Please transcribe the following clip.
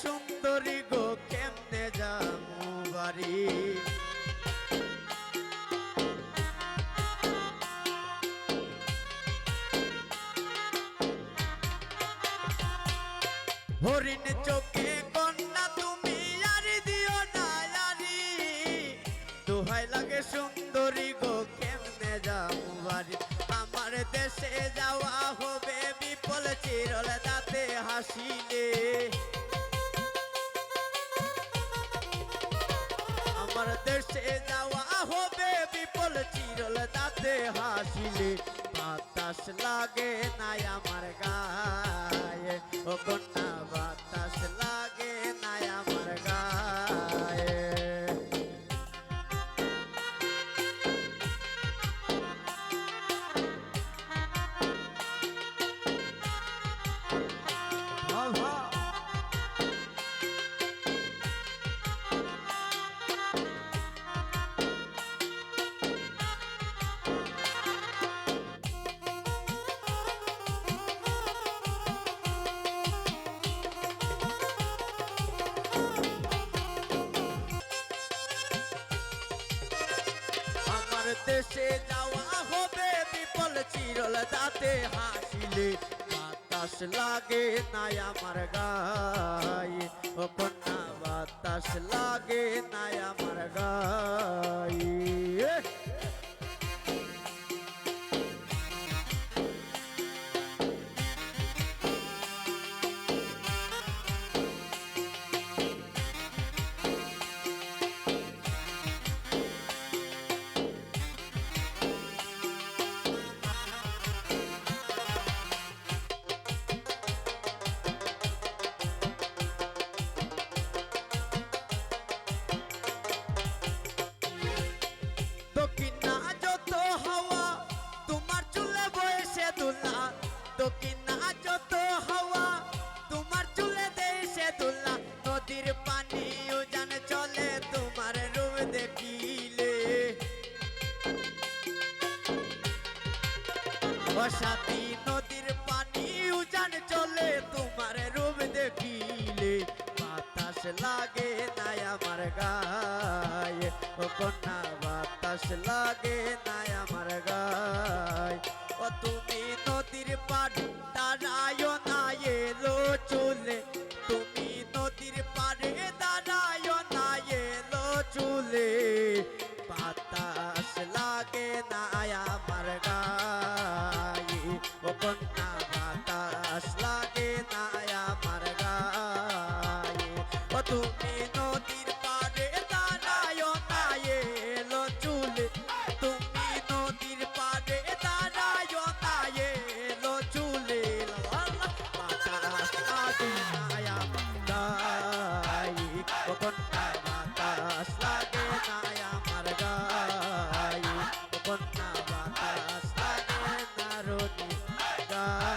সুন্দরী গো, কেমনে যাব বাড়ি? হরিণ চোখে কন্যা, তুমি আরি দিও আরি দোহাই লাগে সুন্দরী গো, কেমনে যাব বাড়ি? আমার দেশে যাওয়া হবে বিপল, চিরল দাঁতে হাসিলে। হাসিলে বাতাস লাগে নাই আমার গায়ে ও কন্যা বাতাস লাগে নাই আমার গায়ে বাবা দেশে যাওয়া হবে, বিপল চিরল তাতে হাসিলে বাতাস লাগে নাই আমার গায়ে ও কন্যা, বাতাস লাগে নাই আমার গায়ে দক্ষিণা নদীর পানি উজান চলে, তোমার রূপ দেখিলে। বসাতি নদীর পানি উজান চলে, তোমার রূপ দেখিলে। বাতাস লাগে নাই আমার গায়ে। ও কন্যা, বাতাস লাগে নাই আমার গায়ে। না